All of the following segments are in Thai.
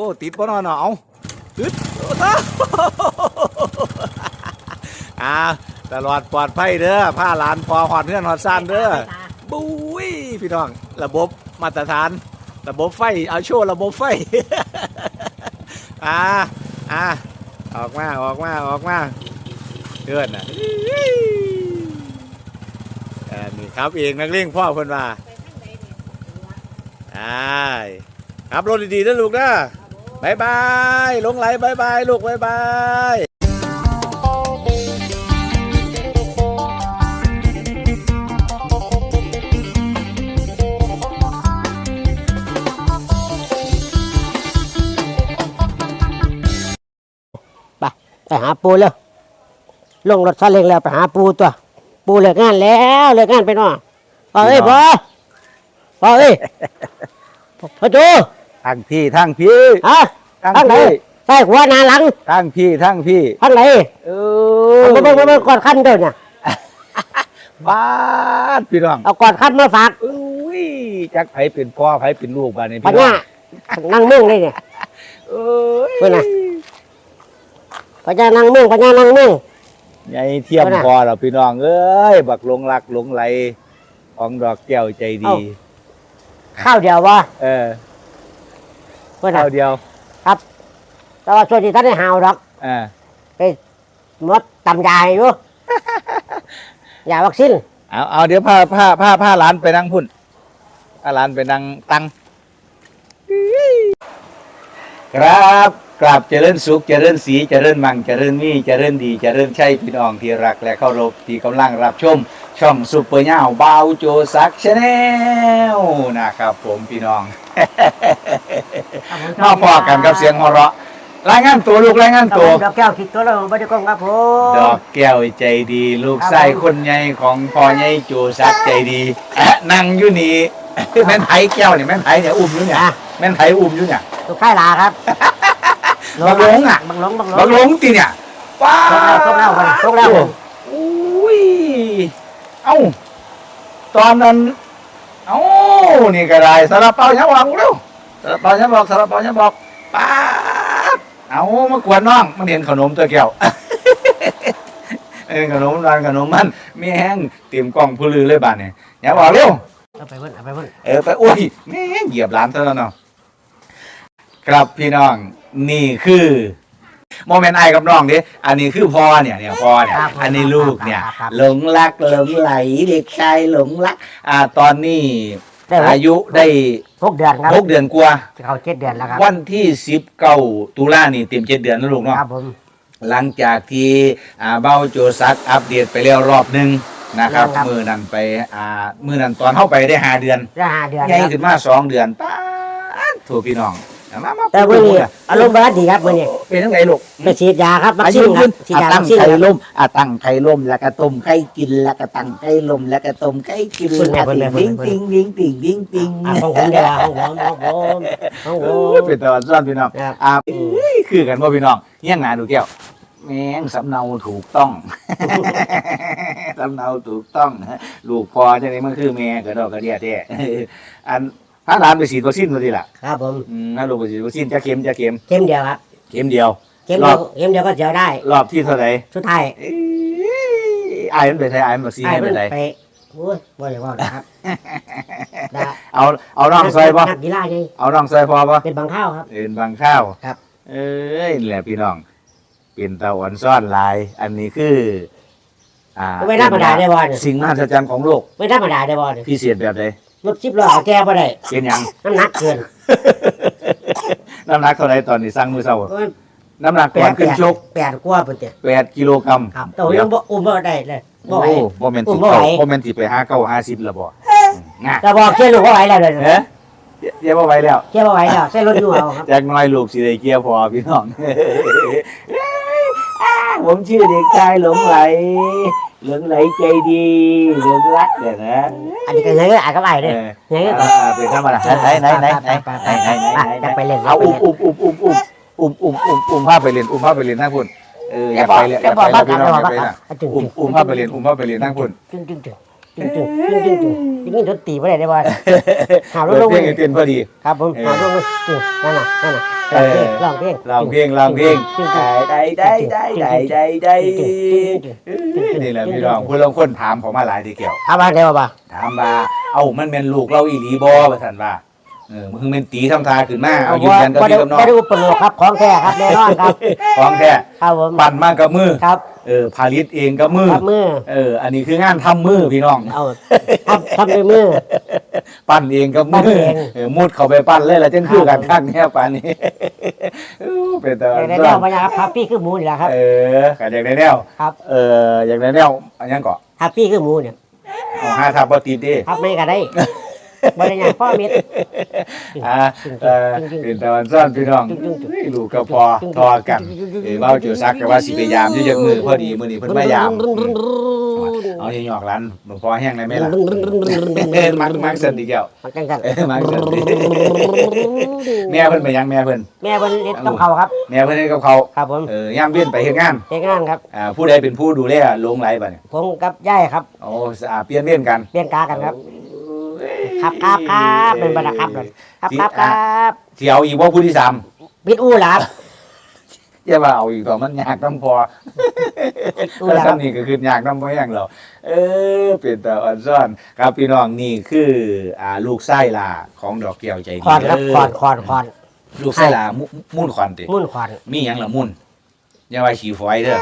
อ้ติดปะเนาะเนาะเอาอึดโอ้ตาอ่าตลอดปลอดภัยเด้อผ้าหลานพอหอดเพื่อนหอดซ่านเด้อบุ้ยพี่น้อง ระบบมาตรฐาน ระบบไฟ เอาโชว์ระบบไฟ อ่าอ่าออกมาออกมาออกมาเกินอะเออนี่ครับเองนักเลี้ยงพ่อเพิ่นว่าอ่าครับรถดีๆนะลูกนะ บายบายลงไหลบายบายลูกบายบายไปหาปูแล้วลงรถซาเล้งแล้วไปหาปูตัว ปูเลิกงานแล้วเลิกงานไปเนาะพอเอ้ยพอพอเอ้ยพ่อจูทั้งพี่ทั้งพี่ฮะ ทั้งทางไหนพี่ใส่หัวหน้าหลังทั้งพี่ทั้งพี่ทางไหนเอเอาอไปเบิ่งไปเบิ่งกอดคันเด้อเนี่ยบ้านพี่น้องเอากอดคันมาฝากอุ้ยจักไผเป็นพ่อไผเป็นลูกบ้านนี้ปัญพี่น้อญางนั่งมึงเลยเนี่ยเอ้ยเพิ่นน่ะปัญญานั่งมึงปัญญานั่งมึงใหญ่เทียมเพิ่นน่ะพอแล้วพี่น้องเอ้ยบักหลงรักหลงไหลของดอกแก้วใจดี ข้าวเดียววะเออเพื่อนน่ะเท่าเดียวแต่ว่าส่วนที่ท่านได้หาวดอกอ่ามดตำยาให้อยู่ ยาวัคซีนเอาเอาเดี๋ยวพาพาพาพาหลานไปนั่งพุ่นพาหลานไปนั่งตัง ครับกราบเจริญสุขเจริญสีเจริญมังเจริญมีเจริญดีเจริญชัยพี่น้องที่รักและเคารพที่กำลังรับชม ช่องซุปเปอร์ย่าวบาวโจซักชาแนลนะครับผมพี่น้องมาพอกันกับเสียงหัวเราะรายงานตัวลูกรายงานตัวดอกแก้วคิดตัวเราไม่ได้กล้องครับผมดอกแก้วใจดี ลูกครับไส้คนใหญ่ของพ่อใหญ่โจซักใจดีแอะนั่งอยู่นี่แม่นไผแก้วนี่แม่นไผเนี่ยอุ้มอยู่เนี่ยอะแม่นไผอุ้มอยู่เนี่ยลูกไข่ลาครับบักหลงอะบังหลงบังหลงบักหลงตีเนี่ยว้าชกแล้วชกแล้วชกแล้วอุ้ยเอ้าตอนนั้นเอ้านี่ก็ได้สาลาเปาฉันบอกเร็วสาลาเปาฉันบอกสาลาเปาฉันบอกป้าดเอามากวนน้องมันเห็นขนมตัวแก้วเออขนมร้านขนมมันมีแห้งเตรียมกล่องผู้ลือเลยบ้านเนี่ยอย่าบอกเร็วเอาไปเพิ่นเอาไปเพิ่นเออไปโอ้ยแม่งเหยียบร้านซะแล้วเนาะครับพี่น้องนี่คือ โมเมนต์ไอกับน้องดิอันนี้คือพ่อเนี่ยเนี่ยพ่อเนี่ยครับผมอันนี้ลูกเนี่ยครับครับหลงรักหลงไหลเด็กชายหลงรักอ่าตอนนี้ได้หกอายุได้หกเดือนครับหกเดือนกว่าจะเข้าเจ็ดเดือนแล้วครับวันที่สิบเก้าตุลานี่เต็มเจ็ดเดือนแล้วลูกเนาะ ครับผม หลังจากที่อ่าเบ้าโจซักอัปเดตไปแล้วรอบหนึ่งนะครับครับ มือนั้นไปอ่ามือนั้นตอนเข้าไปได้ห้าเดือนจะห้าเดือนใหญ่ครับ ขึ้นมาสองเดือนป้าดถูกพี่น้องเอา มามาแต่วันนี้อารมณ์บาดีครับวันนี้เป็นทั้งไหนลูกไปฉีดยาครับวัคอาซียุนครัขึ้บนฉีดยาตั้วังคซีนไข่ครับ ล่มอะตั้งไข่ล่มแล้วก็ต้มไข่กินแล้วก็ตั้งไข่ล่มแล้วก็ต้มไข่กินเพิ่นแม่อะเพิ่นแม่เพิ่ตินงแม่ติงติงติงติงติงอะของผมเดี๋ยวของผมของผมของผโอ้มยเป็นตะวันซ้อนพี่น้องครับ อ่าเอ้ยคือกันว่าพี่น้องเงี้ยงหนาดูแก้วแมงสำเนาถูกต้อง สำเนาถูกต้องนะลูกพอจังนี้มันคือแม่กระดอกกระเดียแท้อัน พระหลานไปฉีดวัคซีนมาดีล่ะครับผมอืมถ้าลูกไปฉีดวัคซีนจะเข็มจะเข็มเข้มเดียวครับเข็มเดียว เข้มเดียวเข้มเดียวก็เจียวได้ รอบที่เท่าไหร่สุดท้ายเอ้ยอายมันไปไทยอายมันวัคซีนไอ้ให้ไปมันไทยไปโอ้ยบ่อยว่านะครับ ได้เอาเอาน้องซอยป่ะนักกีฬาไงเอาน้องซอยพอป่ะเป็นบางข้าวครับ เอ็นบางข้าวครับ เอ้ยนี่แหละพี่น้องเป็นตะวันซ่อนหลาย อันนี้คือ อ่าไม่ธรรมดาได้บอล สิ่งมหัศจรรย์ของโลกไม่ธรรมดาได้บอลพิเศษแบบใด รถชิบล้อแก้บ่ได้เป็นหยัง น้ำหนักเกินน้ำหนักเท่าไหรตอนนี้สั่งมือเศร้าโอ้ยน้ำหนักก่อนขึ้นชกแปดกว่าเปอร์เซ็นต์แปดกิโลกรัมครับแต่ว่ายังบ่อุ้มบ่ได้เลยบ่โอ้ไหวโบ่แม่นอุ้สิมบ่ไหว เก้าบ่แม่นสิไปห้าเก้าห้าสิบละบ่งะแต่บอกเชื่อลูกบ่ไหวแล้วเลยเอ๊ะเดี๋ยวบ่ไหวแล้ว เชื่อบ่ไหวแล้วใส่รถอยู่เอาครับ จากน้อยลูกสิได้เกียร์พอพี่น้อง ผมชื่อเด็กชายหลงไหล หลงไหลใจดีหลงรักเนี่ยนะอันนี้ก็ยังไงอ่านกับไอ้เอเด้ออยังไงเออเป็นธรรมดาไหนไหนไหนไหนไหนไหนไหนไหนจะไปเล่นเอาอุ้มอุ้มอุ้มอุ้มอุ้มอุ้มอุ้มอุ้มอุ้มพาไปเรียนอุ้มพาไปเรียนนั่งพุ่นเออออย่าย่าบอไปกเลยออย่าย่าบอกไปบ้าแล้วกัพี่นน้อองอย่าไปนะย่าบอกบ้ากันจึงอุ้มอุ้มพาไปเรียนอุ้มพาไปเรียนนั่งพุ่นจึงจึงจึง จึงจึงจึงจึงจึงจึงจึงจนตีไม่ได้ได้บ่หาลเปิงดลงเพลงให้เต้นพอดี ครับผมเออหาลงลงจึงนั่นน่ะนั่นน่ะเออร้องเพลงร้องเพลงร้องเพลงจึงจึงได้ได้ได้ได้ได้ได้นี่แหละพี่น้องผู้ลางคนถามเขามาหลายทีเกี่ยวถามว่าได้บ่บ่ถามว่าเอ้ามันเป็นลูกเราอีหลีบ่ว่าซั่นว่าเออมึงเป็นตีทำทาขึ้นมาเอายืนยันกับบ่พี่ได้กับน้องบ่ได้อุปโลกครับของแท้ครับแน่นอนครับของแท้ครับผมปั่นมากับมือครับ เออผลิตเองกับมือครับมือเออ อันนี้คืองานทำมือพี่น้อง เอาทำทำด้วยมือ ปั้นเองกับปั้มืนอเองเออมุดเข้าไปปั้นเลยแล้วจังคือกันข้างเนี้ยปานนี้อู้เป็นตาอยากได้แนวพญาครับพี่คือหมูนี่แหละครับ เออก็อยากได้แนวครับเอออยากได้แนวอันยังเกาะครับพี่คือหมูเนี่ยเอาห้าทับบ่ติดดิ ครับไม่ก็ได้ บ่ได้หยังพ่อเม็ดอ่าเออเป็นตะวันซ่อนพี่น้องเฮ้ยลูกก็พอทอกันเออเว้าเจียวซักก็ว่าสิไปยามอยู่จักมือพอดีมื้อนี้เพิ่นมายามเอาอย่าหยอกหลันบ่พอแห้งได้ไหมล่ะเออมักมักสั่นดีแก้วมันจังซั่นเออมักสั่นดิแม่เพิ่นไปยังแม่เพิ่นแม่เพิ่นเฮ็ดกับเขาวครับแม่เพิ่นเฮ็ดกับเขาวครับผมเออยามเวียนไปเฮ็ดงานเฮ็ดงานครับอ่าผู้ใดเป็นผู้ดูแลลงไหลบัดนี้ผมกับยายครับโอ้อ่าเปลี่ยนเวียนกันเปลี่ยนกากันครับ ครับครับครับเป็นบ่ล่ะครับครับครับครับสิเอาอีกบ่ผู้ที่สามปิดอู่ล่ะครับอย่าว่าเอาอีกต่อมันยากนํพออู่แล้วล่ะครับทำนี่ก็คือยากนํบ่แห้งหรอกเออเป็นตาอ่อนซ่อน ครับพี่น้องนี่คืออ่าลูกไส้ล่ะของดอกแก้วใจดีคอนครับเด้คอนคอนคอนลูกไส้ล่ะมุมุ่นคอนติมุ่นคอนมีหยังละมุ่น อย่าว่าขี้ฝอยเด้อ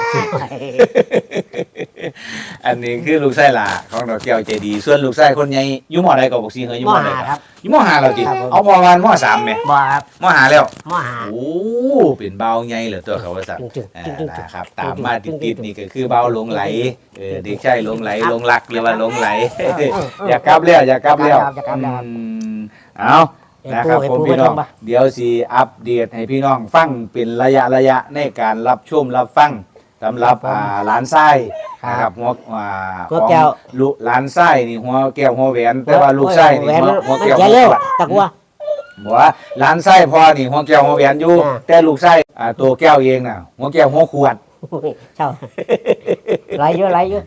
อันนี้คือลูกไส้หลาของดอกแก้วใจดี ส่วนลูกไส้คนใหญ่อยู่มอใดก็บอกสิเฮยอยู่มมออใดหาคครัรับบอยู่มอหาแล้วติครับผม เอามอวานมอสามแหม่บ่ครับมอหาแล้วมอหา โอ้เป็นเบาใหญ่เหรอตัวเขาว่าซั่นจึงอ่าจึงจึงจึงนะครับตามมาติดๆนี่ก็คือเบาหลงไหลเออเด็กชายหลงไหลหลงรักหรือว่าหลงไหลอย่ากลับแล้วอย่ากลับแล้วอย่ากลับแล้วครับ อืมเอา นะครับผมพี่น้องเดี๋ยวสิอัปเดตให้พี่น้องฟังเป็นระยะระยะในการรับชมรับฟังสำหรับอ่าหลานไส้นะครับหัวอ่าหัวของแก้วลูกหลานไส้นี่หัวแก้วหัวแหวนแต่ว่าลูกไส้นี่แหวนหัวมันหัวมันแก้วเสียหัวเร็วขวดตะกัวบอกว่าหลานไส้พ่อนี่หัวแก้วหัวแหวนอยู่อ่าแต่ลูกไส้อ่าตัวแก้วเองน่ะหัวแก้วหัวขวดเช่าไหลเยอะไหลเยอะ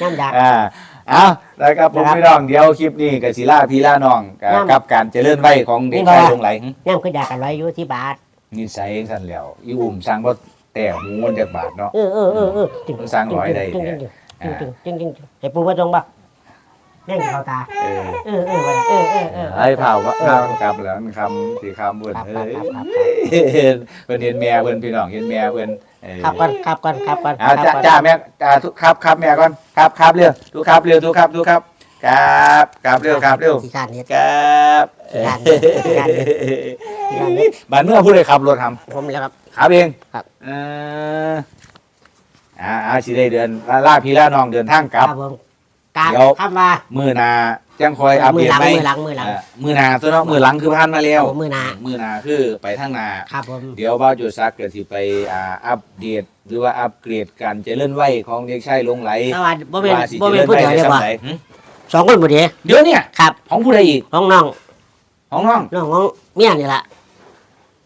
ย่ำอยากอ่า เอาแล้วครับผมนะครับพี่น้องเดี๋ยวคลิปนี้กับศิลาพี่ล่าน้องกับย่ำกับการเจริญไว้ของเด็กนี่ชายบ่ลงไหลหึย่ำคืออยากกันไหลอยู่ที่บาท นิสัยสั่นแล้วอีอุ่มสร้างบ่แต่หูมันจากบาทเนาะ เออเออเออเออจึงมันสร้างร้อยได้จึงเนี่จึยงจึงจึงจึงจึงจึงให้ปูมาตรงบ่ แม่งเข้าตา เออเออเออเออเออเออไอ้เผาว่าเผากลับแล้วมันคำสี่คำเพิ่นครับเอ้ยครับครับเพิ่นเห็นแม่เพิ่นพี่น้องเห็นแม่เพิ่นเออครับก่อนครับก่อนครับก่อนเอาจ้าครับก่อนจ้าแม่อ่าทุกครับครับแม่ก่อนครับครับเร็วทุกครับเร็วทุกครับทุกครับครับครับเร็วครับเร็วที่ชาตินี้ครับงานงานงานบัดเมื่อผู้ใดขับรถทำผมแล้วครับขับเองครับเอออ่าอ่าสิได้เดือนล่าพี่ล่าน้องเดินทางกลับผม การเดี๋ยว คำว่า มือหนาจังคอยอัปมืเดอตหลังไหมมือหลังมือหลังเอ่อมือหนาตัวเนาะมือหลังคือผ่านมาแล้วโอ้มือหน้ามือหนาคือไปทางหนา ครับผม เดี๋ยวบ้าวจุซักก็สิไปอ่าอัปเดตหรือว่าอัปเกรดการเจริญวัยของเด็กชายลงไหลสวัสดีบ่เป็นว่าสิบ่เจเป็รินญผู้วัยเดียวได้เดียวสำบ่ไหนหึสองคนบ่เดียวเดี๋ยวเนี่ยครับของผู้ใดอีกน้องน้องของน้องน้องของเมียนี่แหละ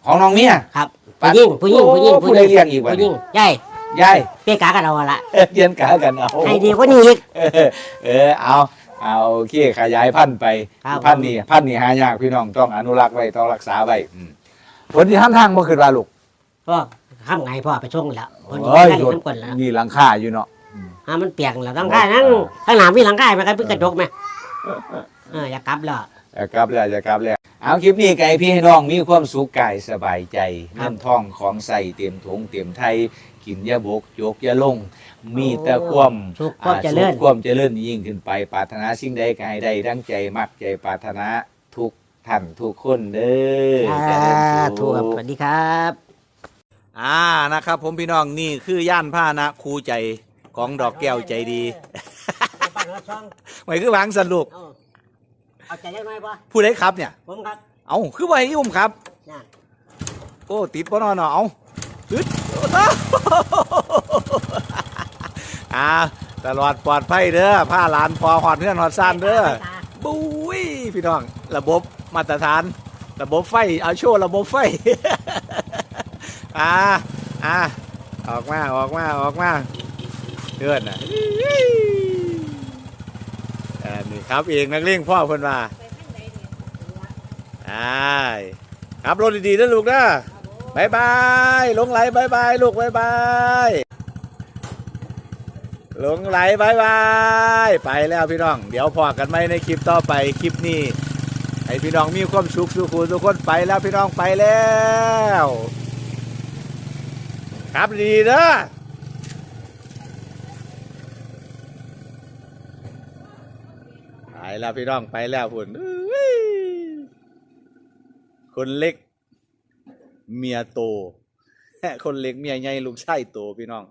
ของน้องเมีย ครับปั๊ผู้ดหญิงผู้หญิงผู้หญิงโอ้ผู้ใดเลี้ยงอีกวะผู้หญิงใหญ่ ยายเปี้ยกากันเอาละเอ้ยเรียนกากันเอาให้ดีกว่านี้อีกเออเออเอาเอาโอเคขยายพันธุ์ไปครับพันธุ์นี้พันธุ์นี้หายากพี่น้องต้องอนุรักษ์ไว้ต้องรักษาไว้อืมผลที่ท่านทางบ่คือว่าลูกพ่อข้ามไงพ่อไปส่งแล้วคนเอ้ยได้โดดทั้งคนแล้วมีหลังคาอยู่เนาะอ่ามันเปียกแล้วตั้งค่านั่งข้างหน้ามีหลังคาไหมครับพี่กระจกไหมเอออยากกลับแล้วจะกลับแล้วจะกลับแล้วเอาคลิปนี้ไก่พี่ให้น้องมีความสุขกายสบายใจครับเงินทองของใส่เต็มถุงเต็มไทย กินอยาบกยกอยาลง มีแต่ความสุขความเจริญ อ่าสุขความเจริญยิ่งขึ้นไปปรารถนาสิ่งใดก็ให้ได้ดังใจมักใจปรารถนาทุกท่านทุกคนเด้ออ่าเจริญสุข ถูกครับสวัสดีครับ อ่านะครับ ผมพี่น้องนี่คือย่านผ้านะครูใจของดอกแก้วใจดีไว้คือวางสันลูกเอาใจยังไงป่ะผู้ใดครับเนี่ย ผมครับ เอาคือไว้ยุ่มครับ น่ะ โอ้ติดปะเนอนเอาอึดโอ้ตาอ่าตลอดปลอดภัยเด้อผ้าหลานพอหอดเพื่อนหอดซ่านเด้อบุ้ยพี่น้อง ระบบมาตรฐาน ระบบไฟ เอาโชว์ระบบไฟ อ่าอ่าออกมาออกมาออกมาเดือนน่ะอนี่ครับเองนักเลงพ่อเพิ่นว่าใช่ครับรถดีๆนะลูกนะ บายบายลงไหลบายบายลูกบายบายลงไหลบายบายไปแล้วพี่น้อง เดี๋ยวพอกันไหมในคลิปต่อไปคลิปนี้ให้พี่น้องมีความสุขสุขทุกคนไปแล้วพี่น้องไปแล้วครับดีนะไปแล้วพี่น้องไปแล้วพุ่นอุ้ยคนเล็ก เมียโต คนเล็กเมียใหญ่ลูกชายโตพี่น้อง